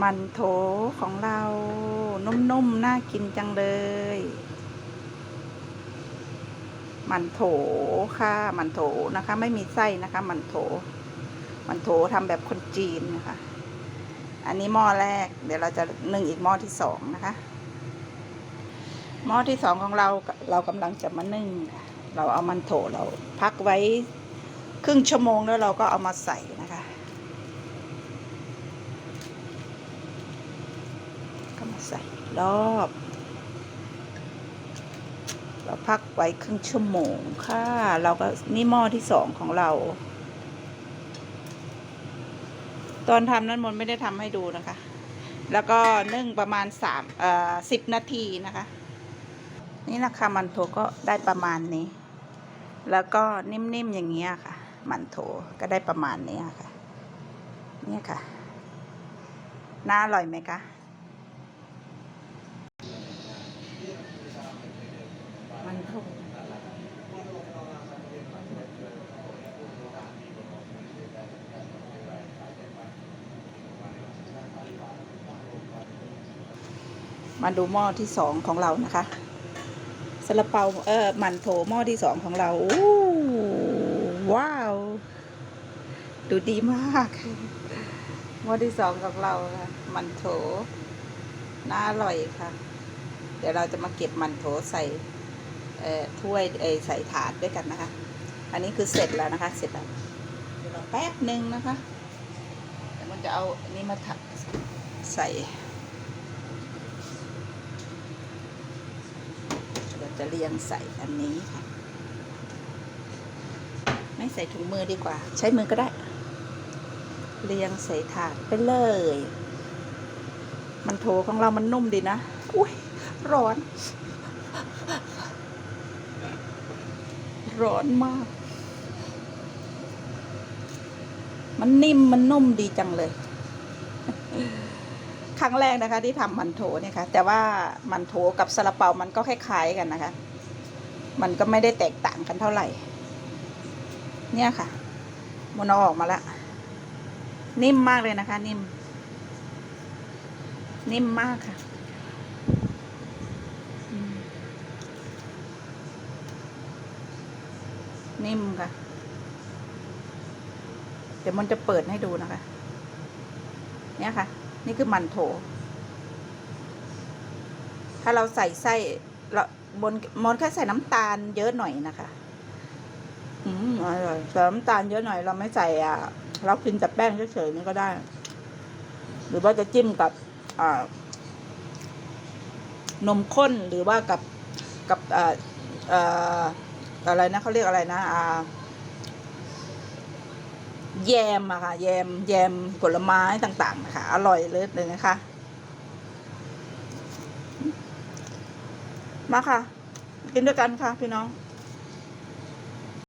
มันโถของเรา นุ่มๆน่ากินจังเลย มันโถค่ะ มันโถนะคะ ไม่มีไส้นะคะ มันโถ มันโถทำแบบคนจีนนะคะ อันนี้หม้อแรก เดี๋ยวเราจะนึ่งอีกหม้อที่สองนะคะ หม้อที่สองของเราเรากำลังจะมานึ่ง เราเอามันโถเราพักไว้ครึ่งชั่วโมงแล้วเราก็เอามาใส่นะคะ ก็มา ใส่รอบ เราพักไว้ครึ่งชั่วโมงค่ะ เราก็นี่หม้อที่สองของเรา ตอนทำนั้นมนไม่ได้ทำให้ดูนะคะ แล้วก็นึ่งประมาณสามเอ่อสิบนาทีนะคะ นี่นะคะมันโถก็ได้ประมาณนี้ แล้วก็นิ่มๆอย่างเงี้ยค่ะ มันโถก็ได้ประมาณนี้ค่ะ เนี่ยค่ะน่าอร่อยไหมคะ มันโถมาดูหม้อที่สองของเรานะคะซาลาเปาเออมันโถหม้อที่สองของเราอู้ว้าว ดูดีมาก หม้อที่สองของเราค่ะ มันโถน่าอร่อยค่ะ เดี๋ยวเราจะมาเก็บมันโถใส่ ถ้วยเอยใส่ถาดด้วยกันนะคะ อันนี้คือเสร็จแล้วนะคะ เสร็จแล้วเดี๋ยวเราแป๊บหนึ่งนะคะเดี๋ยวมันจะเอาอันนี้มาถักใส่เดี๋ยวจะเรียงใส่อันนี้ค่ะ ไม่ใส่ถุงมือดีกว่า ใช้มือก็ได้ เรียงใส่ถาดไปเลย มันโถของเรามันนุ่มดีนะ อุ้ยร้อน ร้อนมาก มันนิ่มมันนุ่มดีจังเลย ครั้งแรกนะคะ ที่ทำมันโถเนี่ยค่ะ แต่ว่ามันโถกับซาลาเปามันก็คล้ายๆกันนะคะ มันก็ไม่ได้แตกต่างกันเท่าไหร่ เนี่ยค่ะมันอออกมาแล้วนิ่มมากเลยนะคะ นิ่ม นิ่มมากค่ะอืม นิ่มค่ะ เดี๋ยวมันจะเปิดให้ดูนะคะ เนี่ยค่ะ นี่คือมันโถ ถ้าเราใส่ไส้เราบนมอนแค่ใส่น้ำตาลเยอะหน่อยนะคะ อืมอร่อยใส่น้ำตาลเยอะหน่อย เราไม่ใส่อะ เรากินแต่แป้งเฉยๆนี่ก็ได้ หรือว่าจะจิ้มกับอ่านมข้นหรือว่ากับกับอ่อเอ่อ อะไรนะเขาเรียกอะไรนะอ่าแยมอะค่ะแยมแยมผลไม้ต่างๆนะคะอร่อยเลิศเลยนะคะ มาค่ะ กินด้วยกันค่ะพี่น้อง